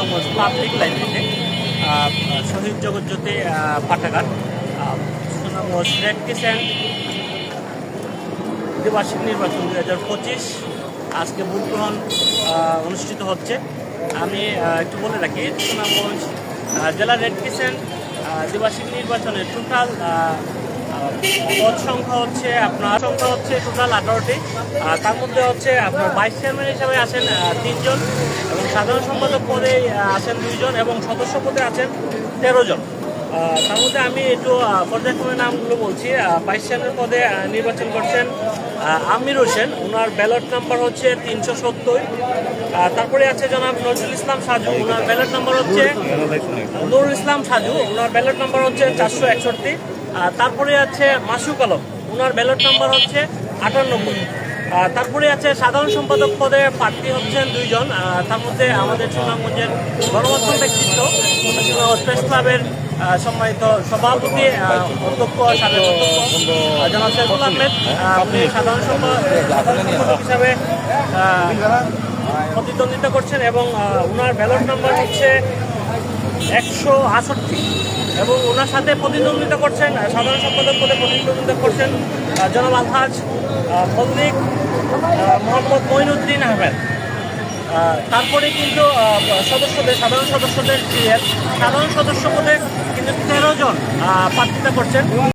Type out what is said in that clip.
Public লাইব্রেরিতে শহীদ জগৎজ্যোতি পাঠাগার red crescent দ্বিবার্ষিক নির্বাচন দু হাজার পঁচিশ আজকে ভোট গ্রহণ অনুষ্ঠিত হচ্ছে। আমি একটু বলে রাখি সুনামগঞ্জ আহ, জেলা রেড আহ, দ্বিবার্ষিক নির্বাচনের টোটাল পদ সংখ্যা হচ্ছে আপনার সংখ্যা হচ্ছে টোটাল আঠারোটি। তার মধ্যে হচ্ছে আপনার ভাইস চেয়ারম্যান হিসাবে আছেন তিনজন এবং সাধারণ সম্পাদক পদে আছেন দুইজন এবং সদস্য পদে আছেন তেরো জন তার মধ্যে আমি একটু পর্যায়ক্রমে নামগুলো বলছি। ভাইস চেয়ারম্যান পদে নির্বাচন করছেন আমির হোসেন। ওনার ব্যালট নাম্বার হচ্ছে তিনশো সত্তর। তারপরে আছে জনাব নজরুল ইসলাম সাজু। ওনার ব্যালট নাম্বার হচ্ছে নুরুল ইসলাম সাজু। ওনার ব্যালট নাম্বার হচ্ছে চারশো একষট্টি। তারপরে আছে মাসুক আলম। ওনার ব্যালট নাম্বার হচ্ছে আটানব্বই। তারপরে আছে সাধারণ সম্পাদক পদে প্রার্থী হচ্ছেন দুইজন। তার মধ্যে আমাদের সুনামগঞ্জের গণমাধ্যম ব্যক্তিত্ব প্রেস ক্লাবের সম্মানিত সভাপতি অধ্যক্ষ জনাব শেখুল আহমেদ। আহ, উনি সাধারণ সম্পাদক হিসাবে প্রতিদ্বন্দ্বিতা করছেন এবং ওনার ব্যালট নাম্বার হচ্ছে একশো আষট্টি এবং ওনার সাথে প্রতিদ্বন্দ্বিতা করছেন সাধারণ সম্পাদক পদে প্রতিদ্বন্দ্বিতা করছেন জনাব আলহাজ ফলদিক মোহাম্মদ মঈনুদ্দিন আহমেদ। আহ, তারপরে কিন্তু সদস্যদের সাধারণ সদস্যদের সাধারণ সদস্য পদে কিন্তু তেরো জন প্রার্থিতা করছেন।